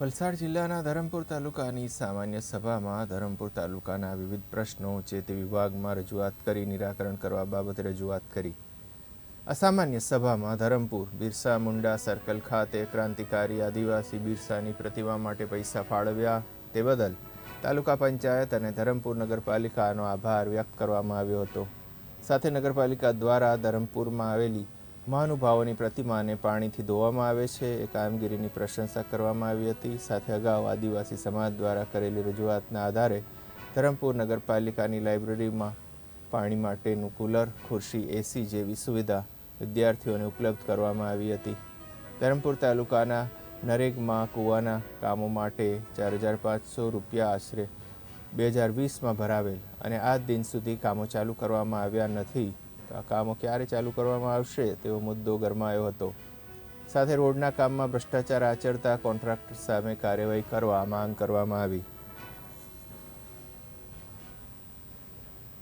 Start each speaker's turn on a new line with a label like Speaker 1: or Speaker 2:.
Speaker 1: વલસાડ જિલ્લાના ધરમપુર તાલુકાની સામાન્ય સભામાં ધરમપુર તાલુકાના વિવિધ પ્રશ્નો જે તે વિભાગમાં રજૂઆત કરી, નિરાકરણ કરવા બાબતે રજૂઆત કરી. અસામાન્ય સભામાં ધરમપુર, બિરસા મુંડા સર્કલ ખાતે ક્રાંતિકારી આદિવાસી બિરસાની પ્રતિમા માટે પૈસા ફાળવ્યા તે બદલ તાલુકા પંચાયત અને ધરમપુર નગરપાલિકાનો આભાર વ્યક્ત કરવામાં આવ્યો હતો. સાથે નગરપાલિકા દ્વારા ધરમપુરમાં આવેલી મહાનુભાવોની પ્રતિમાને પાણીથી ધોવામાં આવે છે. એ કામગીરીની પ્રશંસા કરવામાં આવી હતી. સાથે અગાઉ આદિવાસી સમાજ દ્વારા કરેલી રજૂઆતના આધારે ધરમપુર નગરપાલિકાની લાઇબ્રેરીમાં પાણી માટેનું કુલર, ખુરશી એસી જેવી સુવિધા વિદ્યાર્થીઓને ઉપલબ્ધ કરવામાં આવી હતી. ધરમપુર તાલુકાના નરેગમાં કૂવાના કામો માટે ચાર હજાર પાંચસો રૂપિયા આશરે બે હજાર વીસમાં ભરાવેલ અને આજ દિન સુધી કામો ચાલુ કરવામાં આવ્યા નથી. તો આ કામો ક્યારે ચાલુ કરવામાં આવશે તેવો મુદ્દો ગરમાયો હતો. સાથે રોડના કામમાં ભ્રષ્ટાચાર આચરતા કોન્ટ્રાક્ટર સામે કાર્યવાહી કરવા માંગ કરવામાં આવી.